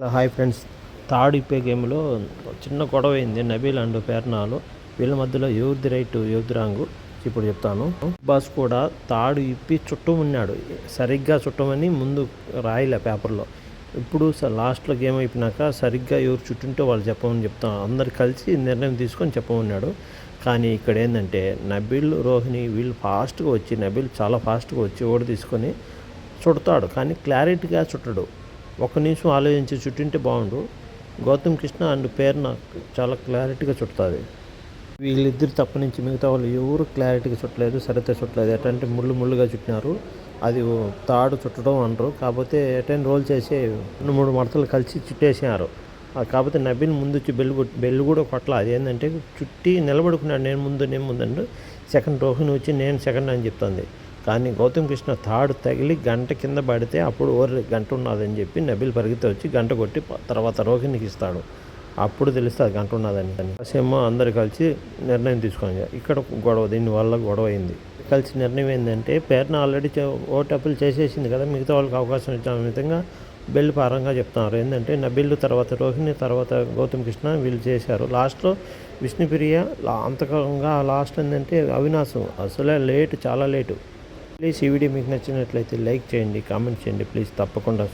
Hello hi friends. Third ఇప్పే గేమ్లో చిన్న గొడవ అయింది. నబీల్ అండ్ పేర్నాలు. వీళ్ళ మధ్యలో ఎవరిది రైట్ ఎవరిది రాంగు? ఇప్పుడు చెప్తాను. బాస్ కూడా తాడు ఇప్పి చుట్టమన్నాడు సరిగ్గా చుట్టమని ముందు రాయలే పేపర్లో. ఇప్పుడు స- లాస్ట్లో గేమ్ అయిపోయినాక సరిగ్గా ఎవరు చుట్టుంటే వాళ్ళు చెప్పమని చెప్తాను అందరు కలిసి నిర్ణయం తీసుకొని చెప్పమన్నాడు. కానీ ఇక్కడ ఏంటంటే నబీల్ రోహిణి వీళ్ళు ఫాస్ట్గా వచ్చి నబీల్ చాలా ఫాస్ట్గా వచ్చి ఓడి తీసుకొని చుడతాడు. కానీ క్లారిటీగా చుట్టడు. ఒక నిమిషం ఆలోచించి చుట్టింటే బాగుండు. గౌతమ్ కృష్ణ అండ్ పేరు నాకు చాలా క్లారిటీగా చుట్టుతుంది వీళ్ళిద్దరు తప్ప నుంచి మిగతా వాళ్ళు ఎవరు క్లారిటీగా చుట్టలేదు సరిగ్గా చుట్టలేదు. ఎటంటే ముళ్ళు ముళ్ళుగా చుట్టినారు. అది తాడు చుట్టడం అంటారు కాకపోతే ఎటైనా రోల్ చేసి రెండు మూడు మడతలు కలిసి చుట్టేసినారు. కాకపోతే నబీన్ ముందు వచ్చి బెల్లు బెల్లు కూడా కొట్ల. అది ఏంటంటే చుట్టి నిలబడుకున్నాడు. నేను ముందు నేను ముందు అంటే సెకండ్ రోహిణి వచ్చి నేను సెకండ్ అని చెప్తుంది. కానీ గౌతమ్ కృష్ణ తాడు తగిలి గంట కింద పడితే అప్పుడు ఓరి గంట ఉన్నదని చెప్పి నబిల్ పరిగెత్తి వచ్చి గంట కొట్టి తర్వాత రోహిణికి ఇస్తాడు. అప్పుడు తెలుస్తుంది గంట ఉన్నదని. ఏమో అందరు కలిసి నిర్ణయం తీసుకొని ఇక్కడ గొడవ దీనివల్ల గొడవ అయింది. కలిసి నిర్ణయం ఏంటంటే పేరున ఆల్రెడీ ఓటు అప్పులు చేసేసింది కదా మిగతా వాళ్ళకి అవకాశం ఇచ్చిన విధంగా బెల్లు పారంగా చెప్తున్నారు. ఏంటంటే నబిల్లు తర్వాత రోహిణి తర్వాత గౌతమ్ కృష్ణ వీళ్ళు చేశారు. లాస్ట్లో విష్ణుప్రియ అంతకంగా లాస్ట్ ఏంటంటే అవినాశం. అసలే లేటు చాలా లేటు. ప్లీజ్ ఈ వీడియో మీకు నచ్చినట్లయితే లైక్ చేయండి కామెంట్ చేయండి. ప్లీజ్ తప్పకుండా